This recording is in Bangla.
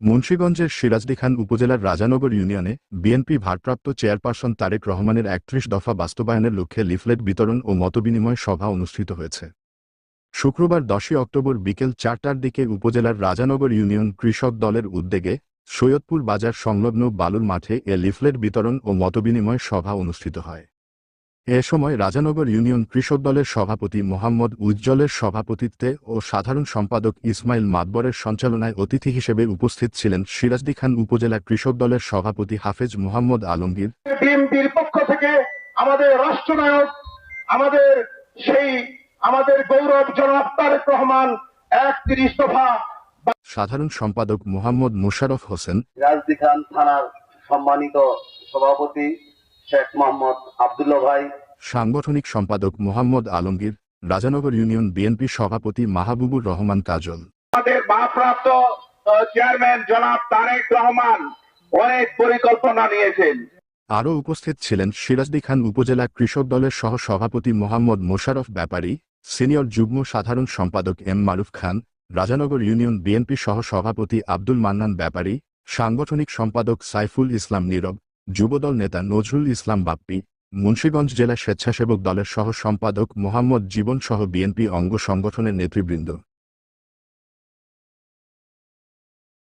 মুন্সীগঞ্জের সিরাজদি খান উপজেলার রাজানগর ইউনিয়নে বিএনপি ভারপ্রাপ্ত চেয়ারপারসন তারেক রহমানের একত্রিশ দফা বাস্তবায়নের লক্ষ্যে লিফলেট বিতরণ ও মতবিনিময় সভা অনুষ্ঠিত হয়েছে। শুক্রবার দশই অক্টোবর বিকেল চারটার দিকে উপজেলার রাজানগর ইউনিয়ন কৃষক দলের উদ্যোগে সৈয়দপুর বাজার সংলগ্ন বালুর মাঠে এ লিফলেট বিতরণ ও মতবিনিময় সভা অনুষ্ঠিত হয়। এ সময় রাজানগর ইউনিয়ন কৃষক দলের সভাপতি মোহাম্মদ উজ্জ্বলের সভাপতিত্বে ও সাধারণ সম্পাদক ইসমাইল মাতবরের সঞ্চালনায় অতিথি হিসেবে উপস্থিত ছিলেন সিরাজদি খান উপজেলা কৃষক দলের সভাপতি হাফেজ মোহাম্মদ আলমগীর। বিএনপির পক্ষ থেকে আমাদের রাষ্ট্রনায়ক আমাদের সেই আমাদের গৌরব জনাব তারেক রহমান একত্রিশ দফা সাধারণ সম্পাদক মোহাম্মদ মুশারফ হোসেন। রাজদি খান থানার সম্মানিত সভাপতি শেখ মোহাম্মদ আবদুল্লাহ ভাই। সাংগঠনিক সম্পাদক মোহাম্মদ আলমগীর রাজানগর ইউনিয়ন বিএনপি সভাপতি মাহবুবুর রহমান কাজল। আমাদের ভারপ্রাপ্ত চেয়ারম্যান জনাব তারেক রহমান অনেক পরিকল্পনা নিয়েছেন। আরও উপস্থিত ছিলেন সিরাজদি খান উপজেলা কৃষক দলের সহ সভাপতি মোহাম্মদ মোশারফ ব্যাপারী সিনিয়র যুগ্ম সাধারণ সম্পাদক M Maruf Khan Rajanagar union BNP সহ সভাপতি আব্দুল মান্নান ব্যাপারী সাংগঠনিক সম্পাদক সাইফুল ইসলাম নীরব যুবদল নেতা নজরুল ইসলাম বাপ্পি, মুন্সীগঞ্জ জেলা স্বেচ্ছাসেবক দলের সহ সম্পাদক মোহাম্মদ জীবনসহ বিএনপি অঙ্গ সংগঠনের নেতৃবৃন্দ।